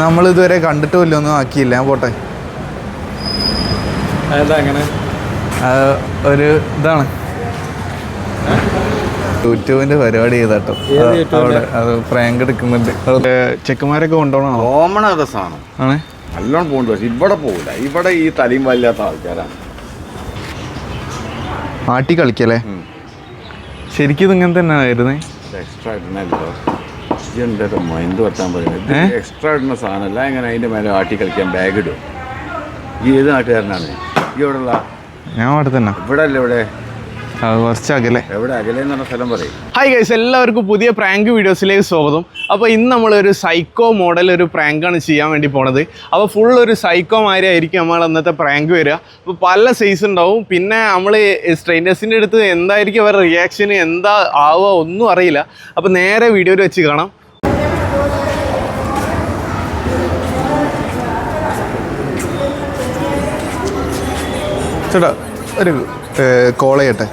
നമ്മൾ ഇതുവരെ കണ്ടിട്ടുമില്ല ഒന്നും ആക്കിയില്ല. ഞാൻ പോട്ടെ. അത് ഒരു ഇതാണ്. യൂട്യൂബിന്റെ പരിപാടി ചെയ്തോ അവിടെ അത് പ്രാങ്ക് എടുക്കുന്നുണ്ട്. ചെക്കുമാരൊക്കെ ചെക്കന്മാരൊക്കെ കൊണ്ടുപോകണോ കോമൺ ആണ്. നല്ലോണം പോകുന്നുണ്ട് പക്ഷെ ഇവിടെ പോകില്ല ഇവിടെ ഈ തലയും വല്ലാത്ത ആൾക്കാരാണ്. ആട്ടി കളിക്കല്ലേ? ശരിക്കും ഇത് ഇങ്ങനെ തന്നെ ആയിരുന്നേ എക്സ്ട്രാ ഇതെന്താ മൈൻഡ് വെട്ടാൻ പറയുന്നത്? എക്സ്ട്രാ ഇടുന്ന സാധനമല്ല എങ്ങനെ അതിന്റെ മേലെ ആട്ടി കളിക്കാൻ ബാഗ് ഇടും. ഈ ഏത് നാട്ടുകാരനാണ്? ഈ എവിടെയുള്ള? ഞാൻ അവിടെ തന്നെ. ഇവിടെ അല്ലേ ഇവിടെ? കുറച്ച് അകലെ. എവിടെ? അകലെ എന്ന് പറഞ്ഞ സ്ഥലം പറയും. ഹായ് ഗൈസ് എല്ലാവർക്കും പുതിയ പ്രാങ്ക് വീഡിയോസിലേക്ക് സ്വാഗതം. അപ്പോൾ ഇന്ന് നമ്മളൊരു സൈക്കോ മോഡൽ ഒരു പ്രാങ്കാണ് ചെയ്യാൻ വേണ്ടി പോണത്. അപ്പോൾ ഫുൾ ഒരു സൈക്കോ മാതിരി ആയിരിക്കും നമ്മൾ അന്നത്തെ പ്രാങ്ക് വരിക. അപ്പോൾ പല സൈസ് ഉണ്ടാവും. പിന്നെ നമ്മൾ സ്ട്രെയിനേഴ്സിന്റെ അടുത്ത് എന്തായിരിക്കും അവരുടെ റിയാക്ഷൻ എന്താ ആവുക ഒന്നും അറിയില്ല. അപ്പോൾ നേരെ വീഡിയോയിൽ വെച്ച് കാണാം. ചേട്ടാ ഒരു കോൾ ചെയ്യട്ടെ?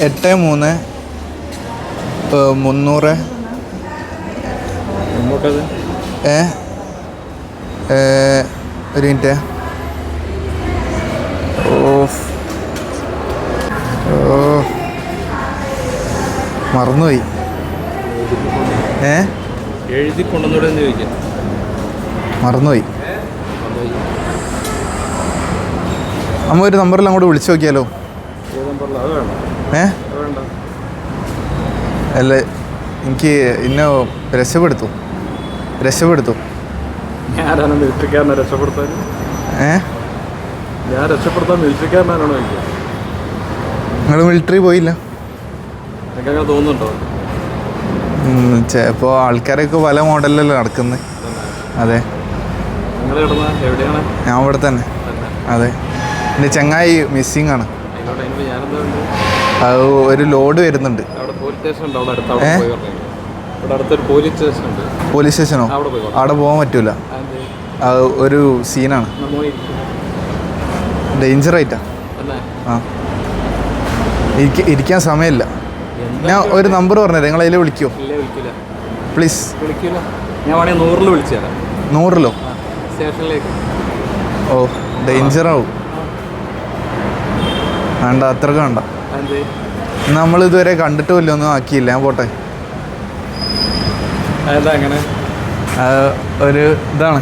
എട്ട് മൂന്ന് മുന്നൂറ്. ഏ ഒരു മിനിറ്റ്. ഓഫ്. ഓ മറന്നുപോയി. ഏ? എഴുതി ചോദിക്കാം. മറന്നുപോയി. അമ്മ ഒരു നമ്പറിൽ അങ്ങോട്ട് വിളിച്ചു നോക്കിയാലോ ഏത് നമ്പറിൽ അത് വേണം ഏ? അല്ല എനിക്ക് ഇന്ന രക്ഷപ്പെടുത്തു. രക്ഷപ്പെടുത്തു. നിങ്ങൾ മിലിറ്ററി പോയില്ല? ചിലപ്പോ ചിലപ്പോൾ ആൾക്കാരൊക്കെ പല മോഡലിലല്ലേ നടക്കുന്നത് അതെ. ഞാൻ ഇവിടെ തന്നെ. തന്നെ. അതെ. എന്റെ ചങ്ങായി മിസ്സിങ് ആണ്. അത് ഒരു ലോഡ് വരുന്നുണ്ട്. അവിടെ പോലീസ് സ്റ്റേഷനോ അവിടെ പോകാൻ പറ്റൂല. അത് ഒരു സീനാണ് ഡേഞ്ചർ ആയിട്ടാ. ആ. ഇരിക്ക ഇരിക്കാൻ സമയമില്ല. ഞാൻ ഒരു നമ്പർ പറഞ്ഞു നിങ്ങൾ അതിൽ വിളിക്കോ. പ്ലീസ് നൂറിലോ സ്റ്റേഷനിലേക്ക് ഓ ഡേഞ്ചർ ആവും. വേണ്ട അത്ര വേണ്ട. നമ്മൾ ഇതുവരെ കണ്ടിട്ടുമില്ല ഒന്നും ആക്കിയില്ല. ഞാൻ പോട്ടെ. അതെന്താ അങ്ങനെ? അത് ഒരു ഇതാണ്.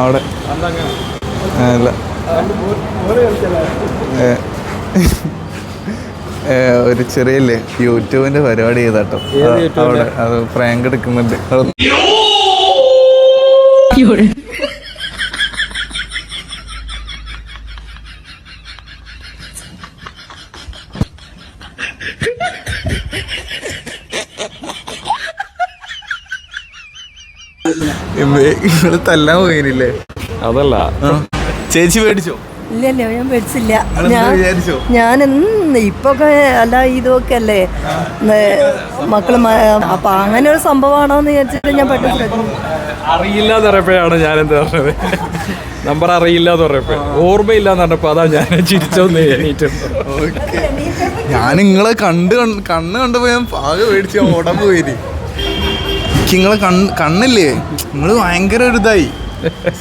അവിടെ. അല്ല ഒരു ചെറിയല്ലേ യൂട്യൂബിന്റെ പരിപാടി ചെയ്താട്ടോ. അവിടെ അത് പ്രാങ്ക് എടുക്കുന്നുണ്ട്. 有人，നിങ്ങൾ തല്ലാൻ പോയില്ലേ അതല്ല. ചേച്ചി മേടിച്ചോ ഇല്ല ഇല്ല ഞാൻ പേടിച്ചില്ല. ഞാൻ ഞാൻ ഇപ്പൊക്കെ അല്ല ഇതൊക്കെ അല്ലേ? മക്കൾ അപ്പൊ അങ്ങനെ ഒരു സംഭവമാണോന്ന് വിചാരിച്ചിട്ട് ഞാൻ പെട്ടെന്ന് ശ്രദ്ധിച്ചു. അറിയില്ല എന്ന് പറഞ്ഞപ്പോഴാണ് ഞാൻ എന്താ പറഞ്ഞത്? നമ്പർ അറിയില്ല എന്ന് പറയപ്പോ ഓർമ്മയില്ല എന്ന് പറഞ്ഞപ്പോ അതാ ഞാൻ ചിരിച്ചോന്ന് എണീറ്റ്. ഞാൻ നിങ്ങളെ കണ്ട് കണ്ട്- കണ്ണ് കണ്ടപ്പോ ഞാൻ ആകെ മേടിച്ച് ഓടാൻ പോയി നിങ്ങളെ കണ്ണ് കണ്ണില്ലേ? നിങ്ങൾ ഭയങ്കര ഒരു ഇതായി.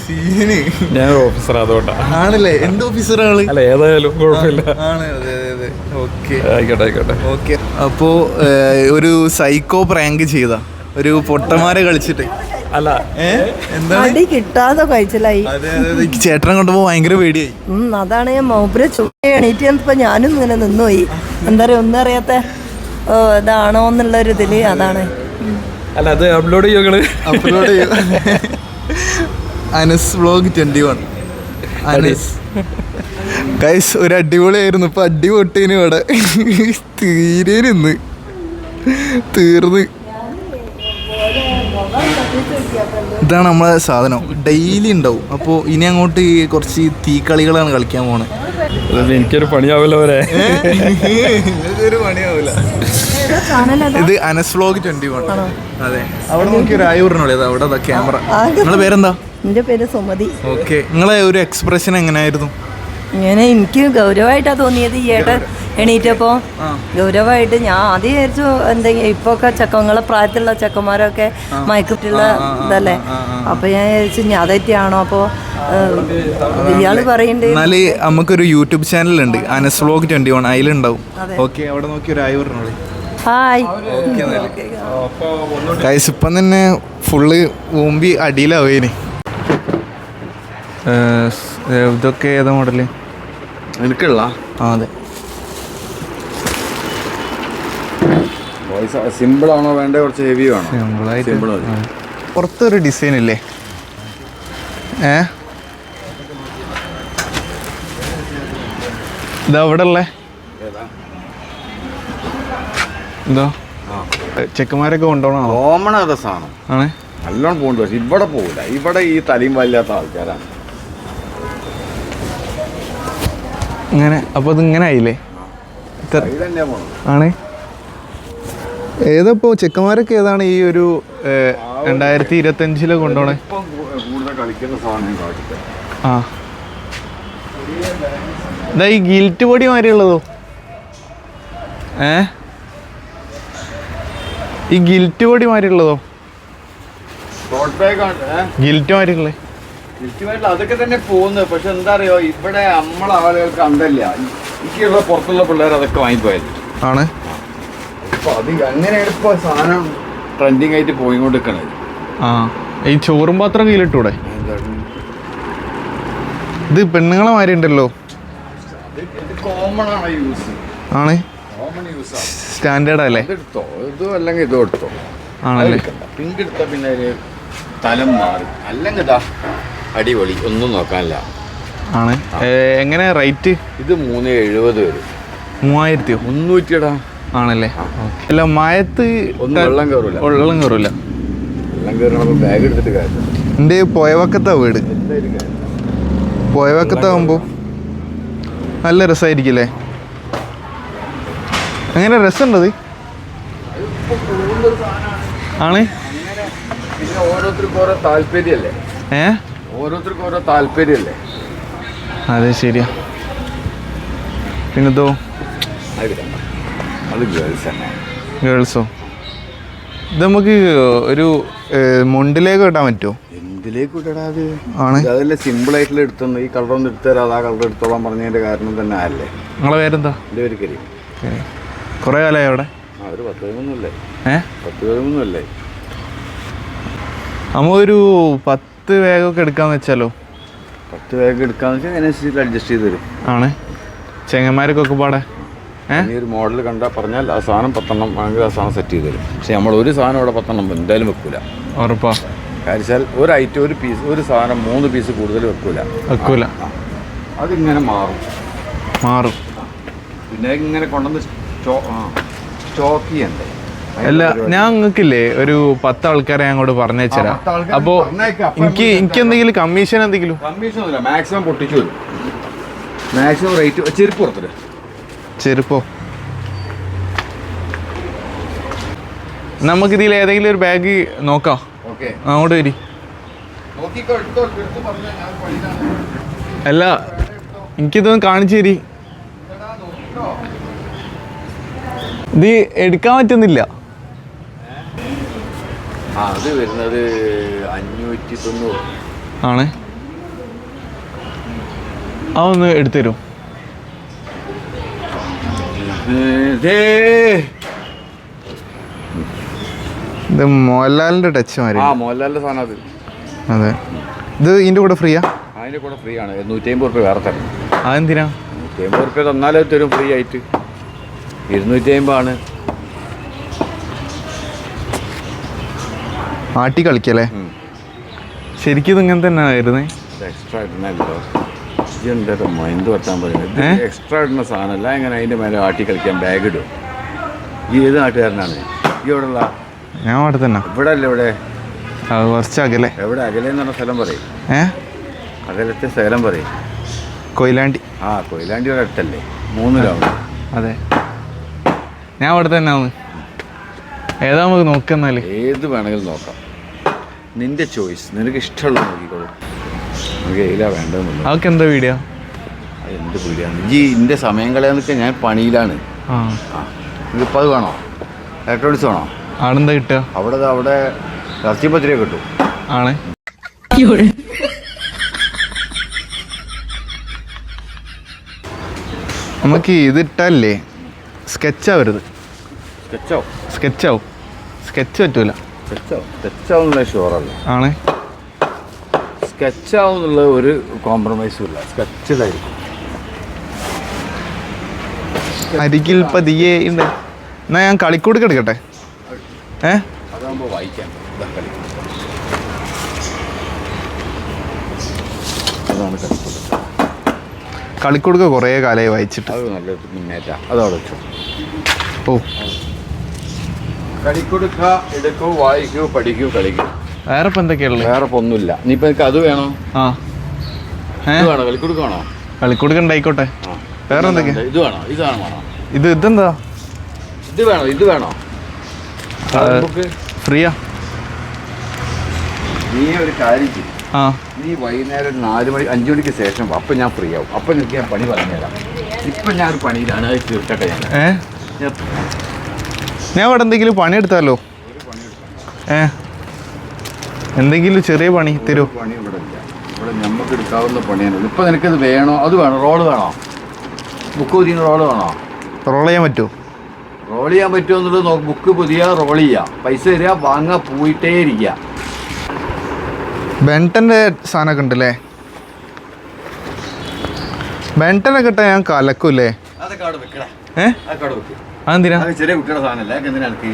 സീന്. ഞാൻ ഓഫീസർ അതുകൊണ്ടാ. ആണല്ലേ? എന്ത് ഓഫീസറാണ് അല്ല ഏതായാലും കുഴപ്പമില്ല. ആണ്. അതെ അതെ ഓക്കെ. ആയിക്കോട്ടെ ആയിക്കോട്ടെ. ഓക്കെ. അപ്പോ ഒരു സൈക്കോ പ്രാങ്ക് ചെയ്ത. ഒരു പൊട്ടന്മാരെ കളിച്ചിട്ട്. അല്ല. അടി കിട്ടാതെ എനിക്ക് ചേട്ടനെ കണ്ടപ്പോ ഭയങ്കര പേടിയായി. അതാണ് ഞാൻ മൂപ്പര് ചുറ്റി എണീറ്റ് വന്നപ്പോ ഞാനും ഇങ്ങനെ നിന്നുപോയി. എന്താ പറയാ ഒന്നും അറിയാത്ത ഓ ഇതാണോ എന്നുള്ളൊരു ഇതിൽ അതാണ്. അല്ല അത് upload ചെയ്യുകൾ upload Anas vlog twenty one Anas. Guys ഒരു അടിപൊളിയായിരുന്നു. ഇപ്പൊ അടി പൊട്ടീന് ഇവിടെ. തീരെ നിന്ന്. തീർന്ന്. ഇതാണ് നമ്മളെ സാധനം. ഡെയിലി ഉണ്ടാവും. അപ്പോ ഇനി അങ്ങോട്ട് ഈ കുറച്ച് തീക്കളികളാണ് കളിക്കാൻ പോണത് എനിക്കൊരു പണിയാവല്ലോ ഇതൊരു പണിയാവില്ല ഇത് അനസ് വ്ലോഗ് ട്വന്റി വൺ അതെ. അവിടെ നോക്കി ഒരു ആയൂറിനോളി പറഞ്ഞോളൂ അവിടെ ക്യാമറ നിങ്ങളുടെ നിങ്ങളെ പേരെന്താ? എന്റെ പേര് സുമതി. ഓക്കെ നിങ്ങളെ ഒരു എക്സ്പ്രഷൻ എങ്ങനെയായിരുന്നു? ഇങ്ങനെ എനിക്ക് ഗൗരവമായിട്ടാണ് തോന്നിയത് ഈ ഏട്ടൻ എണീറ്റപ്പോൾ ഗൗരവമായിട്ട് ഞാൻ ആദ്യം വിചാരിച്ചു എന്തെങ്കിലും ഇപ്പോൾ ഒക്കെ ചെക്കങ്ങളെ പ്രായത്തിലുള്ള ചെക്കന്മാരൊക്കെ മയക്കിട്ടുള്ള ഇതല്ലേ? അപ്പോൾ ഞാൻ വിചാരിച്ചു ഞാൻ തെറ്റിയാണോ അപ്പോൾ ഇയാൾ പറയുന്നുണ്ട് എന്നാൽ നമുക്കൊരു യൂട്യൂബ് ചാനൽ ഉണ്ട് അനസ് വ്ലോഗ് ട്വന്റി വൺ അതിലുണ്ടാവും ഓക്കെ അവിടെ നോക്കി ഒരു ആയി പറഞ്ഞോളി. ഹായ്. ഗൈസ് ഇപ്പം തന്നെ ഫുള്ള് ഊമ്പി അടിയിലാവേനെ ഇതൊക്കെ ഏതാ മോഡൽ എനിക്കുള്ള ആ അതെ. സിമ്പിൾ ആണോ വേണ്ട? കുറച്ച് ഹെവി വേണോ? സിമ്പിൾ. പുറത്തൊരു ഡിസൈൻ ഇല്ലേ? ഏ? ഇതാ ഇവിടെ ഉള്ളേ. എന്തോ ചെക്കന്മാരൊക്കെ കൊണ്ടുപോകണോ കോമൺ ആണ്. നല്ലോണം പോകുന്നുണ്ട് പക്ഷെ ഇവിടെ പോകില്ല ഇവിടെ ഈ തലയും വല്ലാത്ത ആൾക്കാരാണ്. ഇങ്ങനെ അപ്പോൾ ഇത് ഇങ്ങനെ ആയില്ലേ ആണേ. ഏതപ്പോ ചെക്കന്മാരൊക്കെ ഏതാണ് ഈ ഒരു രണ്ടായിരത്തി ഇരുപത്തഞ്ചിൽ കൊണ്ടുപോണേ ആ. ഇതാ ഈ ഗിൽറ്റ് പൊടി മാതിരിയുള്ളതോ? ഏ? ഈ ഗിൽറ്റ് പൊടി ഏഹ് ഗിൽറ്റ് മാതിരിയുള്ളത് കൃത്യമായിട്ട് അതൊക്കെ തന്നെ പോകുന്നത്. പക്ഷെ എന്താ അറിയോ ഇവിടെ നമ്മളെ ആളുകൾക്ക് അന്തല്ല. എനിക്കുള്ള പുറത്തുള്ള പിള്ളേർ അതൊക്കെ വാങ്ങിപ്പോയത്. ആണ്. അപ്പൊ അത് അങ്ങനെയാണ് ഇപ്പൊ സാധനം ട്രെൻഡിങ് ആയിട്ട് പോയിക്കൊണ്ടിരിക്കണത്? ആ. ഈ ചോറും പാത്രം കയ്യിലിട്ടൂടെ? ഇത് പെണ്ണുങ്ങളെ മാതിരി ഉണ്ടല്ലോ. കോമൺ ആണ് യൂസ് ആണ്. സ്റ്റാൻഡേർഡ് അല്ലേ? ഇത് അല്ലെങ്കിൽ ഇതും എടുത്തോ? ആണല്ലേ? പിങ്ക് എടുത്ത പിന്നെ തലം മാറി. അല്ലെങ്കിൽ അടിപൊളി. ഒന്നും നോക്കാനില്ല. ആണ്. എങ്ങനെ റേറ്റ്? ഇത് മൂന്ന് എഴുപത് വരും. മൂവായിരത്തിയോ? മുന്നൂറ്റിയടാ. ആണല്ലേ? അല്ല മയത്ത് വെള്ളം കയറൂല. വെള്ളം കയറൂല. വെള്ളം കയറണപ്പോൾ ബാഗ് എടുത്തിട്ട് കാര്യം എന്റെ പോയവക്കത്താ വീട്? പോയവക്കത്താകുമ്പോൾ നല്ല രസമായിരിക്കില്ലേ അങ്ങനെ രസമുണ്ടത് ആണ്. ഓരോരുത്തർക്കും ഓരോ താല്പര്യമല്ലേ ഏ? ഓരോരുത്തർക്കും ഓരോ താല്പര്യമല്ലേ അതെ ശരിയാ. പിന്നെന്തോ? അത് ഗേൾസ് തന്നെ. ഗേൾസോ? ഇത് നമുക്ക് ഒരു മുണ്ടിലേക്ക് ഇടാൻ പറ്റുമോ? എന്തിലേക്ക് അത്? ആണ്. അതല്ല സിമ്പിൾ ആയിട്ടുള്ള എടുത്തൊന്ന്. ഈ കളർ ഒന്ന് എടുത്തു തരാം. ആ കളർ എടുത്തോളാൻ പറഞ്ഞതിന്റെ കാരണം തന്നെ അല്ലേ നിങ്ങളെ പേരെന്താ? എന്റെ ഒരു കരി. കുറേ കാലമായി അവിടെ? ആ ഒരു പത്ത് പതിമൂന്നല്ലേ ഏ? പത്ത് പതിമൂന്നല്ലേ നമ്മൊരു പത്ത് വേഗമൊക്കെ എടുക്കാന്ന് വെച്ചാലോ? പത്ത് ബാഗ് എടുക്കാന്ന് വെച്ചാൽ അതിനനുസരിച്ച് അഡ്ജസ്റ്റ് ചെയ്ത് തരും. ആണ്. ചെങ്ങന്മാർക്കൊക്കെ പാടെ? ഈ ഒരു മോഡൽ കണ്ടാൽ പറഞ്ഞാൽ ആ സാധനം പത്തെണ്ണം വേണമെങ്കിൽ ആ സാധനം സെറ്റ് ചെയ്ത് തരും. പക്ഷെ നമ്മൾ ഒരു സാധനം ഇവിടെ പത്തെണ്ണം എന്തായാലും വെക്കൂല. ഉറപ്പാ. കാര്യം ഒരു ഐറ്റം ഒരു പീസ് ഒരു സാധനം മൂന്ന് പീസ് കൂടുതൽ വെക്കൂല. വെക്കൂല. അതിങ്ങനെ മാറും. മാറും. പിന്നെ ഇങ്ങനെ കൊണ്ടുവന്ന് സ്റ്റോക്ക് ചെയ്യണ്ടേ? അല്ല ഞാൻ നിങ്ങൾക്കില്ലേ ഒരു പത്ത് ആൾക്കാരെ ഞാൻ അങ്ങോട്ട് പറഞ്ഞു അപ്പോ എനിക്ക് നമുക്ക് എനിക്ക് എന്തെങ്കിലും കമ്മീഷൻ എന്തെങ്കിലും? കമ്മീഷൻ ഒന്നുമില്ല. മാക്സിമം പൊട്ടിച്ചു വരും. മാക്സിമം റേറ്റ് ചെരുപ്പ് ചെരുപ്പോ? നമുക്കിതിൽ ഏതെങ്കിലും ഒരു ബാഗ് നോക്കാം. അങ്ങോട്ട് വരി. അല്ല എനിക്കിതൊന്ന് കാണിച്ചു തരി. ഇത് എടുക്കാൻ പറ്റുന്നില്ല. ആ അത് വരുന്നത് അഞ്ഞൂറ്റി തൊണ്ണൂറ് ആണ്. അതൊന്ന് എടുത്തു തരും ഇത് മോഹൻലാലിന്റെ ടച്ച് മാറി ആ മോഹൻലാലിന്റെ സാധനം അത്. അതെ. ഇത് ഇതിന്റെ കൂടെ ഫ്രീയാ അതിന്റെ കൂടെ ഫ്രീ ആണ്. നൂറ്റി അമ്പത് റുപ്യ വേറെ തരണം അതെന്തിനാ? നൂറ്റി അമ്പത് റുപ്യ തന്നാലേ തരും ഫ്രീ ആയിട്ട്. ഇരുന്നൂറ്റി അമ്പതാണ് ആട്ടി കളിക്കല്ലേ? ശരിക്കും ഇത് ഇങ്ങനെ തന്നെ ആയിരുന്നേ? എക്സ്ട്രാ ഇടുന്നല്ലോ എന്താ മൈൻഡ് വെട്ടാൻ പറയുന്നത്. ഏ? എക്സ്ട്രാ ഇടുന്ന സാധനമല്ല എങ്ങനെ അതിന്റെ മേലെ ആട്ടി കളിക്കാൻ ബാഗ് ഇടും. ഈ ഏത് നാട്ടുകാരനാണ്? ഈ ഇവിടെ ഉള്ള ഞാൻ അവിടെ തന്നെ. ഇവിടെ അല്ലേ ഇവിടെ? അത് കുറച്ചകലെ എവിടെ? അകലെ സ്ഥലം പറയും. ഏ? അകലത്തെ സ്ഥലം പറയും. കൊയിലാണ്ടി. ആ കൊയിലാണ്ടി ഒരു അടുത്തല്ലേ മൂന്ന് കിലോമീറ്റർ അതെ. ഞാൻ അവിടെ തന്നെ ആണ് ഏതാ നമുക്ക് നോക്കുന്നാൽ ഏത് വേണമെങ്കിലും നോക്കാം. നിന്റെ ചോയ്സ് നിനക്ക് ഇഷ്ടമുള്ള നോക്കിക്കോളൂ. നമുക്ക് ഏതിലാ വേണ്ടതെന്നുള്ളത് അതൊക്കെ എന്താ വീഡിയോ? എന്ത് പേടിയാണ് ഈ സമയം കളയാന്നൊക്കെ ഞാൻ പണിയിലാണ്. ആ. അത് വേണോ? ഇലക്ട്രോണിക്സ് വേണോ? ആണെന്താ കിട്ടുക? അവിടെ അവിടെ ഇറച്ചി പത്തിരിയെ കിട്ടും. ആണ്. നമുക്ക് ഇതിട്ടല്ലേ? സ്കെച്ചാവരുത് സ്കെച്ചോ സ്കെച്ചാവും സ്കെച്ച് പറ്റൂല. സ്കെച്ചോ സ്കെച്ചാവുന്നുള്ള ഷുവറല്ല? ആണ്. സ്കെച്ചാവുന്നുള്ള ഒരു കോംപ്രമൈസും ഇല്ല സ്കെച്ചിലായിരിക്കും. അരികിൽ പതിയെ ഉണ്ട് എന്നാ ഞാൻ കളിക്കൂടി എടുക്കട്ടെ? ഏ? അതാകുമ്പോൾ വായിക്കാം. അതാണ് കളിക്കൊടുക്ക കുറേ കാലമായി വായിച്ചിട്ട്. അത് നല്ല മുന്നേറ്റ. അതവിടെ വെച്ചു. ഓ. കളിക്കൊടുക്ക എടുക്കൂ വായിക്കൂ പഠിക്കൂ കളിക്കൂ. വേറെ ഇപ്പം എന്തൊക്കെയുള്ളത് വേറെ ഇപ്പൊ ഒന്നുമില്ല ഇനിയിപ്പോ എനിക്ക് അത് വേണോ? ആ. ഏ? ഇത് വേണോ? കളിക്കൊടുക്ക വേണോ? കളിക്കൊടുക്ക ഉണ്ടായിക്കോട്ടെ. ആ. വേറെ എന്തൊക്കെ ഇത് വേണോ? ഇത് വേണോ ഇത് ഇതെന്താ? ഇത് വേണോ? ഇത് വേണോ? ബുക്ക്. ഫ്രീയാ. നീ ഒരു കാര്യം ചെയ്യും. ആ. നീ വൈകുന്നേരം ഒരു നാല് മണി അഞ്ച് മണിക്ക് ശേഷം വാ. അപ്പം ഞാൻ ഫ്രീ ആവും. അപ്പം എനിക്ക് ഞാൻ പണി പറഞ്ഞുതരാം. ഇപ്പം ഞാൻ ഒരു പണിയിലാണ്. അത് തീർക്കട്ടെ ഞാൻ. ഏ? ഞാൻ ഞാൻ അവിടെ എന്തെങ്കിലും പണിയെടുത്താലോ? ഏ? എന്തെങ്കിലും ചെറിയ പണി തരൂ? പണി ഇവിടെ ഇല്ല. ഇവിടെ നമുക്ക് എടുക്കാവുന്ന പണിയാണ് ഇപ്പം നിനക്കത് വേണോ? അത് വേണോ? റോൾ വേണോ? ബുക്ക് പുതിയ റോൾ വേണോ? റോൾ ചെയ്യാൻ പറ്റുമോ? റോൾ ചെയ്യാൻ പറ്റുമോ എന്നുള്ളത് നോക്ക്. ബുക്ക് പുതിയ റോൾ ചെയ്യുക പൈസ തരിക വാങ്ങാൻ പോയിട്ടേ ഇരിക്കുക ബെൻട്ടന്റെ സാധനമൊക്കെ ഉണ്ടല്ലേ? ബെൻട്ടനൊക്കെ ഇട്ടാൽ ഞാൻ കലക്കൂല്ലേ? അതൊക്കെ അതെന്തിനാ? ചെറിയ കുട്ടിയുടെ സാധനമല്ല? അതൊക്കെ എന്തിനാ എനിക്ക്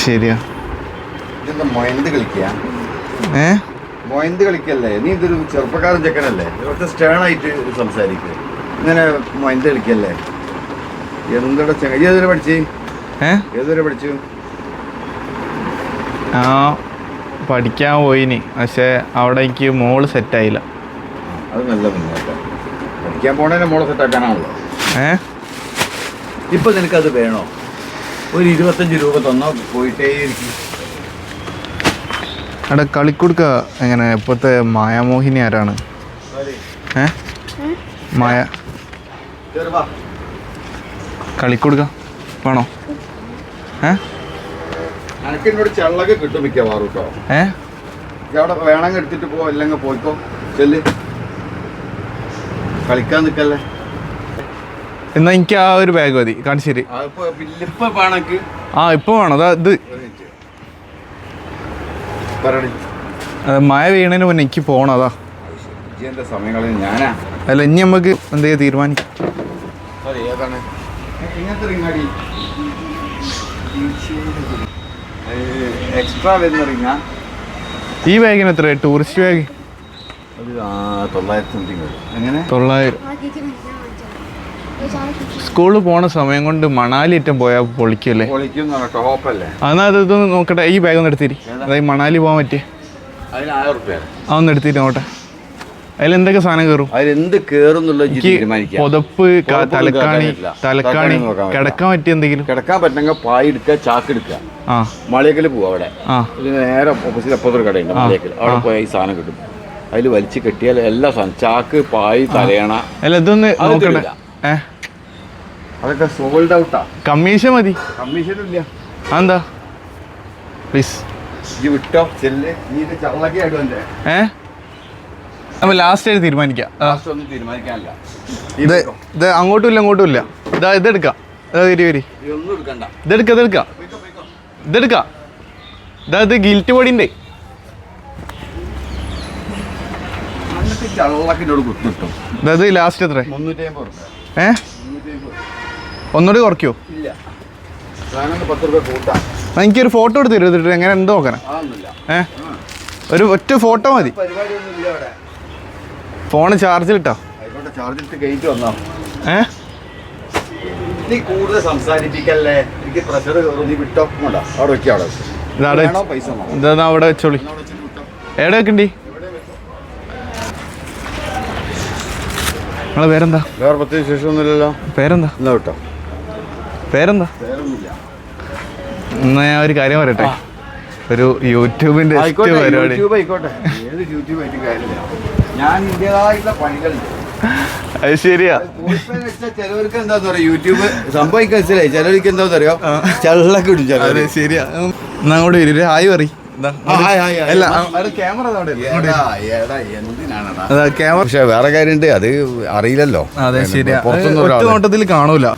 ശരിയാ. ഇതെന്താ മൊയന്ത് കളിക്കുക ഏ? മൊയന്ത് കളിക്കല്ലേ? നീ ഇതൊരു ചെറുപ്പക്കാരൻ ചെക്കനല്ലേ? കുറച്ച് സ്റ്റേണായിട്ട് സംസാരിക്കുക ഇങ്ങനെ മൊയന്ത് കളിക്കല്ലേ? എന്തുടെ ചെങ്ങ ഈ ഏതുവരെ പഠിച്ച്? ഏ? ഏതുവരെ പഠിച്ചു? ആ പഠിക്കാൻ പോയിനി. പക്ഷെ അവിടെ എനിക്ക് മോൾ സെറ്റായില്ല അത് നല്ല പഠിക്കാൻ പോണേനെ സെറ്റ് ആക്കാനാണല്ലോ. ഏ? ഇപ്പൊ നിനക്കത് വേണോ? ഒരു ഇരുപത്തഞ്ച് രൂപ തന്നോ? പോയിട്ടേ അവിടെ കളിക്കൊടുക്ക എങ്ങനെ? ഇപ്പോഴത്തെ മായാമോഹിനി ആരാണ്? ഏ? മായ. കളിക്കൊടുക്ക വേണോ? ഏ? ചെള്ളക്ക് കിട്ടും മിക്കവാറും കേട്ടോ ഏ? ഇജ്ജ് അവിടെ വേണമെങ്കിൽ എടുത്തിട്ട് പോ അല്ലെങ്കിൽ പോയിക്കോ. ചെല്ല്. കളിക്കാൻ നിൽക്കല്ലേ. എന്നാ എനിക്ക് ആ ഒരു ബാഗ് മതി. കാണിച്ചേരി ആ ഇപ്പൊ വേണം. അതാ ഇത്. മഴ വീണതിന് മുന്നേ എനിക്ക് പോകണം അതാ. അല്ല ഇനി നമുക്ക് എന്തെങ്കിലും തീരുമാനിക്കാം. തീരുമാനിക്കും എക്സ്ട്രാ വരുന്ന റിങ്ങാ ഈ ബാഗിന് എത്ര? ടൂറിസ്റ്റ് ബാഗ് തൊള്ളായിരം. സ്കൂളിൽ പോണ സമയം കൊണ്ട് മണാലി ഏറ്റവും പോയാൽ പൊളിക്കല്ലേ എന്നാ അത് ഇതൊന്ന് നോക്കട്ടെ. ഈ ബാഗ് ഒന്ന് എടുത്തിരി. അതായത് മണാലി പോകാൻ പറ്റിയ. ഒന്ന് എടുത്തിട്ട് നോട്ടെ അതിൽ എന്തൊക്കെ സാധനം കയറും? അതിലെന്ത് തീരുമാനിക്കാം. പുതപ്പ് തലക്കാണി തലക്കാണി. കിടക്കാൻ പറ്റിയ എന്തെങ്കിലും? കിടക്കാൻ പറ്റണമെങ്കിൽ പായ എടുക്കുക ചാക്ക് എടുക്കുക. ആ. മളിയക്കൽ പോവാ അവിടെ. നേരെ ഓപ്പോസിറ്റ് അപ്പുറത്തൊരു കടയുണ്ട് മളിയക്കൽ അവിടെ പോയാൽ ഈ സാധനം കിട്ടും. അതിൽ വലിച്ചു കെട്ടിയാൽ എല്ലാ സാധനം ചാക്ക് പായ് തലയണ. അല്ല ഇതൊന്ന് നോക്കണ്ട നോക്കട്ടെ. തരില്ല. ഏ? അതൊക്കെ സോൾഡ് ഔട്ടാ കമ്മീഷൻ മതി. കമ്മീഷൻ ഇല്ല. എന്താ പ്ലീസ് വിട്ടോ ചെല്ല്. നീ ഇത് ചള്ളക്കി ആയിട്ട് ഏ? അപ്പൊ ലാസ്റ്റ് ആയിട്ട് തീരുമാനിക്കാം. ലാസ്റ്റ് ഒന്നും തീരുമാനിക്കാനില്ല. ഇത്. ഇത് അങ്ങോട്ടും ഇല്ല അങ്ങോട്ടും ഇല്ല. ഇതാ ഇതെടുക്കാം ഇതാ തിരി വരി. ഒന്നും എടുക്കണ്ട. എടുക്ക ഇതെടുക്കാം എടുക്ക. ഇതെടുക്കാം ഇതാ ഇത് ഗിൽറ്റ് അന്നത്തെ ചള്ളക്കിനോട് കുത്തിട്ടും. ഇത് ലാസ്റ്റ് എത്ര മുന്നൂറ്റി അമ്പത് ഏഹ് ഒന്നുകൂടി കുറയ്ക്കോ. എനിക്കൊരു ഫോട്ടോ എടുത്ത് എങ്ങനെ എന്ത് നോക്കണം? ഏ? ഒരു ഒറ്റ ഫോട്ടോ മതി. ഫോണ് ചാർജിലിട്ടോ? ഏ? നീ കൂടുതൽ സംസാരിപ്പിക്കല്ലേ? എനിക്ക് പ്രഷർ നീ വിട്ടോ? അവിടെ വെക്കാം അവിടെ വെച്ചോളി. എവിടെ വെക്കണ്ടി? നിങ്ങളെ പേരെന്താ? വേറെ പ്രത്യേകിച്ച് വിശേഷമൊന്നുമില്ലല്ലോ. പേരെന്താ? എന്നാ വിട്ടോ? പേരെന്താ? എന്നാ ഞാൻ ഒരു കാര്യം പറയട്ടെ? ഒരു യൂട്യൂബിന്റെ പരിപാടി. അത് ശരിയാ. ചിലവർക്ക് എന്താന്ന് പറയാ യൂട്യൂബ് സംഭവിക്കാൻ മനസ്സിലായി. ചിലവർക്ക് എന്താന്ന് അറിയോ? ചെള്ളൊക്കെ ഇടും ചില ശരിയാ. എന്നാ അങ്ങോട്ട് വരും. ഹായ് പറ പക്ഷെ വേറെ കാര്യമുണ്ട്. അത് അറിയില്ലല്ലോ. പുറത്തുനിന്ന് നോട്ടത്തിൽ കാണൂല.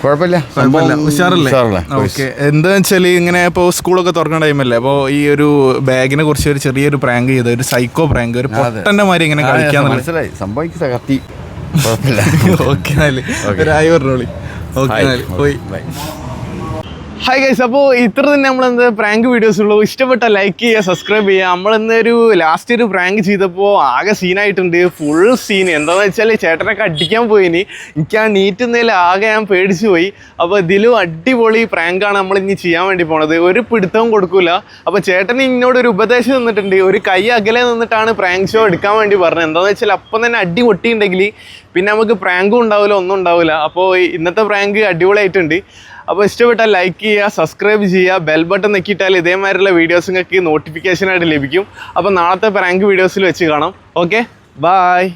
കുഴപ്പമില്ല. സംഭവം ഉഷാറല്ലേ? ഉഷാറല്ലേ? ഓക്കെ എന്താ വെച്ചാൽ ഇങ്ങനെ ഇപ്പോൾ സ്കൂളൊക്കെ തുറക്കുന്ന ടൈമല്ലേ അപ്പോൾ ഈ ഒരു ബാഗിനെ കുറിച്ച് ഒരു ചെറിയൊരു പ്രാങ്ക് ചെയ്ത ഒരു സൈക്കോ പ്രാങ്ക് ഒരു അതെ. പൊട്ടന്റെ മാതിരി ഇങ്ങനെ കളിക്കാൻ മനസ്സിലായി. സംഭവിക്ക് തകർത്തി. കുഴപ്പമില്ല. ഓക്കെ എന്നാൽ ഒരു ഹായ് പറഞ്ഞോളി. ഓക്കെ എന്നാൽ പോയി. ബൈ. ഹായ് ഗൈസ് അപ്പോൾ ഇത്ര തന്നെ നമ്മളെന്ത് പ്രാങ്ക് വീഡിയോസ് ഉള്ളൂ. ഇഷ്ടപ്പെട്ട ലൈക്ക് ചെയ്യുക സബ്സ്ക്രൈബ് ചെയ്യുക. നമ്മൾ ഒരു ലാസ്റ്റ് ഒരു പ്രാങ്ക് ചെയ്തപ്പോൾ ആകെ സീനായിട്ടുണ്ട് ഫുൾ സീൻ എന്താണെന്ന് വെച്ചാൽ ചേട്ടനൊക്കെ അടിക്കാൻ പോയിനി. എനിക്ക് ആ നീറ്റുന്നതിൽ ആകെ ഞാൻ പേടിച്ചു പോയി. അപ്പോൾ ഇതിലും അടിപൊളി പ്രാങ്കാണ് നമ്മൾ ഇനി ചെയ്യാൻ വേണ്ടി പോണത്. ഒരു പിടുത്തവും കൊടുക്കൂല. അപ്പോൾ ചേട്ടൻ എന്നോട് ഒരു ഉപദേശം തന്നിട്ടുണ്ട്. ഒരു കൈ അകലെ നിന്നിട്ടാണ് പ്രാങ്ക് ഷോ എടുക്കാൻ വേണ്ടി പറഞ്ഞത്. എന്താണെന്ന് വെച്ചാൽ അപ്പം തന്നെ അടി പൊട്ടിയിട്ടുണ്ടെങ്കിൽ പിന്നെ നമുക്ക് പ്രാങ്കും ഉണ്ടാവില്ല ഒന്നും ഉണ്ടാവില്ല അപ്പോൾ ഇന്നത്തെ പ്രാങ്ക് അടിപൊളിയായിട്ടുണ്ട്. അപ്പോൾ ഇഷ്ടപ്പെട്ടാൽ ലൈക്ക് ചെയ്യുക സബ്സ്ക്രൈബ് ചെയ്യുക ബെൽ ബട്ടൺ നെക്കിയിട്ടാൽ ഇതേമാതിരിയുള്ള വീഡിയോസ് നിങ്ങൾക്ക് നോട്ടിഫിക്കേഷൻ ആയിട്ട് ലഭിക്കും. അപ്പോൾ നാളത്തെ പ്രാങ്ക് വീഡിയോസിൽ വെച്ച് കാണാം. Okay bye